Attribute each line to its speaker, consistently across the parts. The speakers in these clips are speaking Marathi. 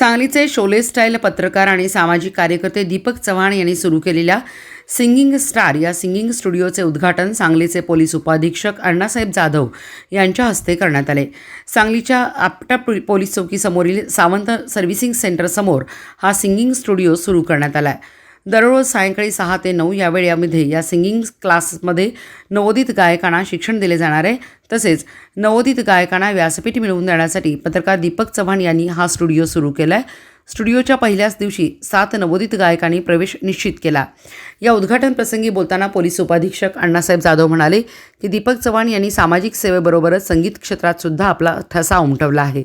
Speaker 1: सांगलीचे शोले स्टाईल पत्रकार आणि सामाजिक कार्यकर्ते दीपक चव्हाण यांनी सुरू केलेल्या सिंगिंग स्टार या सिंगिंग स्टुडिओचे उद्घाटन सांगलीचे पोलीस उपाधीक्षक अण्णासाहेब जाधव यांच्या हस्ते करण्यात आले. सांगलीच्या आपटा पोलीस चौकीसमोरील सावंत सर्व्हिसिंग सेंटरसमोर हा सिंगिंग स्टुडिओ सुरू करण्यात आला. आहे दररोज सायंकाळी सहा ते नऊ या वेळेमध्ये या सिंगिंग क्लासमध्ये नवोदित गायकांना शिक्षण दिले जाणार आहे. तसेच नवोदित गायकांना व्यासपीठ मिळवून देण्यासाठी पत्रकार दीपक चव्हाण यांनी हा स्टुडिओ सुरू केला आहे स्टुडिओच्या पहिल्याच दिवशी सात नवोदित गायकांनी प्रवेश निश्चित केला. या उद्घाटन प्रसंगी बोलताना पोलीस उपाधीक्षक अण्णासाहेब जाधव म्हणाले की दीपक चव्हाण यांनी सामाजिक सेवेबरोबरच संगीत क्षेत्रात सुद्धा आपला ठसा उमटवला आहे.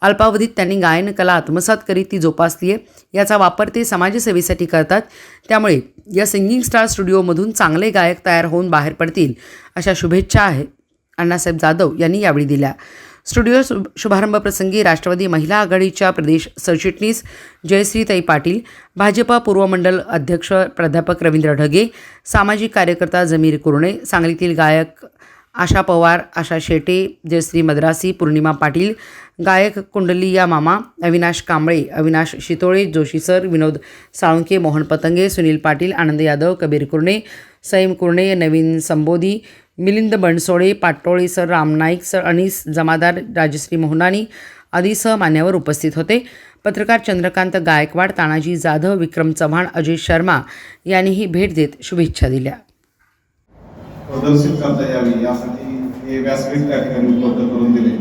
Speaker 1: अल्पावधीत त्यांनी गायन कला आत्मसात करीत ती जोपासली आहे याचा वापर ते समाजसेवेसाठी करतात. त्यामुळे या सिंगिंग स्टार स्टुडिओमधून चांगले गायक तयार होऊन बाहेर पडतील अशा शुभेच्छा आहे अण्णासाहेब जाधव यांनी यावेळी दिल्या. स्टुडिओ शु शुभारंभ प्रसंगी राष्ट्रवादी महिला आघाडीच्या प्रदेश सरचिटणीस जयश्रीताई पाटील भाजपा पूर्व मंडल अध्यक्ष प्राध्यापक रवींद्र ढगे सामाजिक कार्यकर्ता जमीर कुरणे सांगलीतील गायक आशा पवार आशा शेटे जयश्री मद्रासी पूर्णिमा पाटील गायक कुंडलिया मामा Avinash Kamble Avinash Shitole Joshi sir Vinod Salunke Mohan Patange Sunil Patil Anand Yadav Kabir Kurne Sam Kurne Naveen Sambodhi Milind Bansode Patole sir Ramnaik sir Anis Jamadar Rajshri Mohanani आदीसह मान्यवर उपस्थित होते. पत्रकार चंद्रकांत गायकवाड तानाजी जाधव विक्रम चव्हाण अजय शर्मा यांनीही भेट देत शुभेच्छा दिल्या.
Speaker 2: प्रदर्शित करता यावी यासाठी हे व्यासपीठ त्या ठिकाणी उपलब्ध करून दिले.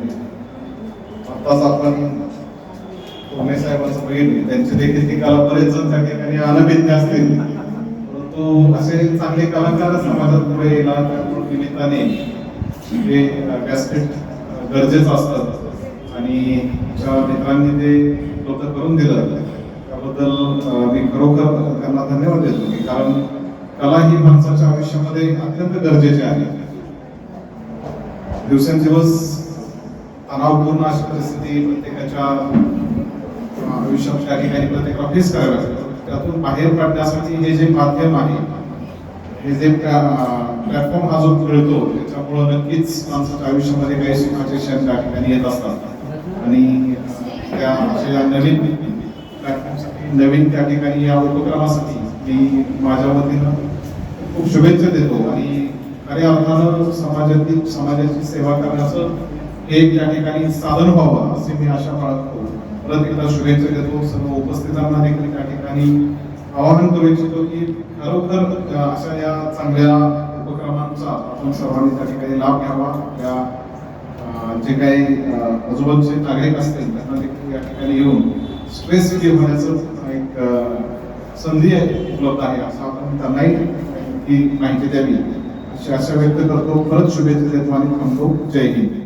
Speaker 2: आत्ताच आपण कोमे साहेबांचं बघितले. त्यांचे देखील ती कला बरेच जण त्या ठिकाणी अनभिज्ञ असतील. तो असे चांगले कलाकार समाजात पुढे येणार निमित्ताने हे व्यासपीठ गरजेचं असतात आणि ज्या मित्रांनी ते लोक करून दिलं त्याबद्दल मी खरोखर त्यांना धन्यवाद देतो. की कारण कला ही माणसाच्या आयुष्यामध्ये अत्यंत गरजेची आहे. दिवसेंदिवस तणावपूर्ण अशी परिस्थिती प्रत्येकाच्या आयुष्यात त्या ठिकाणी प्रत्येकाला फेस करायला लागते. त्यातून बाहेर काढण्यासाठी हे जे माध्यम आहे हे जे प्लॅटफॉर्म हा जो मिळतो त्याच्यामुळं नक्कीच माणसाच्या आयुष्यामध्ये काही सुखाचे क्षण त्या ठिकाणी येत असतात. आणि त्या अशा नवीन प्लॅटफॉर्मसाठी नवीन त्या ठिकाणी या उपक्रमासाठी मी माझ्या वतीनं खूप शुभेच्छा देतो. आणि खऱ्या अर्थानं समाजातील समाजाची सेवा करण्याचं एक त्या ठिकाणी साधन व्हावं असे मी आशा बाळगतो. परत एकदा शुभेच्छा देतो सर्व उपस्थितांना देखील त्या ठिकाणी आवाहन करू इच्छितो की खरोखर अशा या चांगल्या उपक्रमांचा आपण सर्वांनी त्या ठिकाणी लाभ घ्यावा. आपल्या जे काही आजोबांचे आजूबाजूचे नागरिक असतील त्यांना देखील या ठिकाणी येऊन स्ट्रेस रिलीफ होण्याचं एक संधी आहे उपलब्ध आहे असं आपण त्यांनाही ही माहिती द्यावी. अशी आशा व्यक्त करतो. परत शुभेच्छा देतो आणि थांबतो. जय हिंद.